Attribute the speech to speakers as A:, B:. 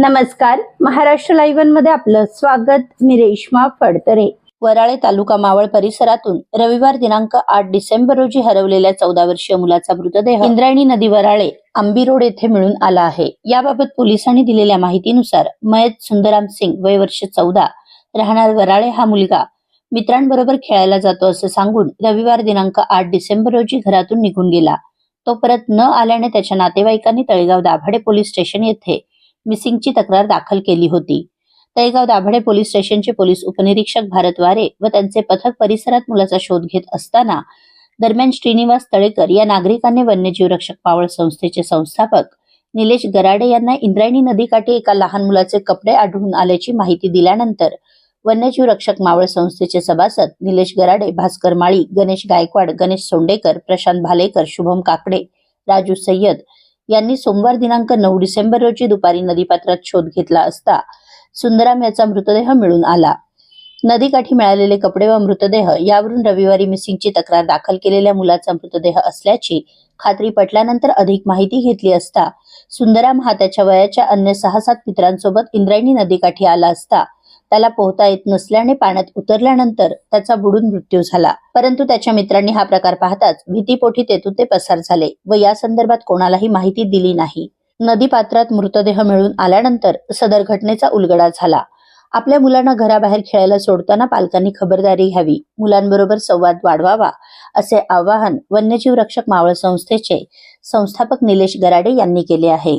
A: नमस्कार. महाराष्ट्र लाईव्हमध्ये आपलं स्वागत. मी रेश्मा फडतरे. वराळे तालुका मावळ परिसरातून रविवार दिनांक आठ डिसेंबर रोजी हरवलेल्या चौदा वर्षीय मुलाचा मृतदेह इंद्रायणी नदी वराळे आंबी रोड येथे मिळून आला आहे. याबाबत पोलिसांनी दिलेल्या माहितीनुसार मयत सुंदराम सिंग वय वर्ष चौदा. राहणार वराळे हा मुलगा मित्रांबरोबर खेळायला जातो असं सांगून रविवार दिनांक आठ डिसेंबर रोजी घरातून निघून गेला. तो परत न आल्याने त्याच्या नातेवाईकांनी तळेगाव दाभाडे पोलीस स्टेशन येथे मिसिंगची तक्रार दाखल केली होती. तळेगाव दाभाडे पोलीस स्टेशनचे पोलीस उपनिरीक्षक भारत वारे व त्यांचे पथक परिसरात मुलाचा शोध घेत असताना दरम्यान श्रीनिवास तळेकर या नागरिकांनी वन्यजीव रक्षक पावळ संस्थेचे संस्थापक निलेश गराडे यांना इंद्रायणी नदीकाठी एका लहान मुलाचे कपडे आढळून आल्याची माहिती दिल्यानंतर वन्यजीव रक्षक मावळ संस्थेचे सभासद निलेश गराडे भास्कर माळी गणेश गायकवाड गणेश सोंडेकर प्रशांत भालेकर शुभम काकडे राजू सय्यद यांनी सोमवार दिनांक नऊ डिसेंबर रोजी दुपारी नदीपात्रात शोध घेतला असता सुंदराम याचा मृतदेह मिळून आला. नदीकाठी मिळालेले कपडे व मृतदेह यावरून रविवारी मिसिंगची तक्रार दाखल केलेल्या मुलाचा मृतदेह असल्याची खात्री पटल्यानंतर अधिक माहिती घेतली असता सुंदराम हा त्याच्या वयाच्या अन्य सहा सात मित्रांसोबत इंद्रायणी नदीकाठी आला असता त्याला पोहता येत नसल्याने पाण्यात उतरल्यानंतर त्याचा बुडून मृत्यू झाला. परंतु त्याच्या मित्रांनी हा प्रकार पाहताच भीतीपोटी तेथून ते पसार झाले व या संदर्भात कोणालाही माहिती दिली नाही. नदीपात्रात मृतदेह मिळून आल्यानंतर सदर घटनेचा उलगडा झाला. आपल्या मुलांना घराबाहेर खेळायला सोडताना पालकांनी खबरदारी घ्यावी मुलांबरोबर संवाद वाढवावा असे आवाहन वन्यजीव रक्षक मावळ संस्थेचे संस्थापक निलेश गराडे यांनी केले आहे.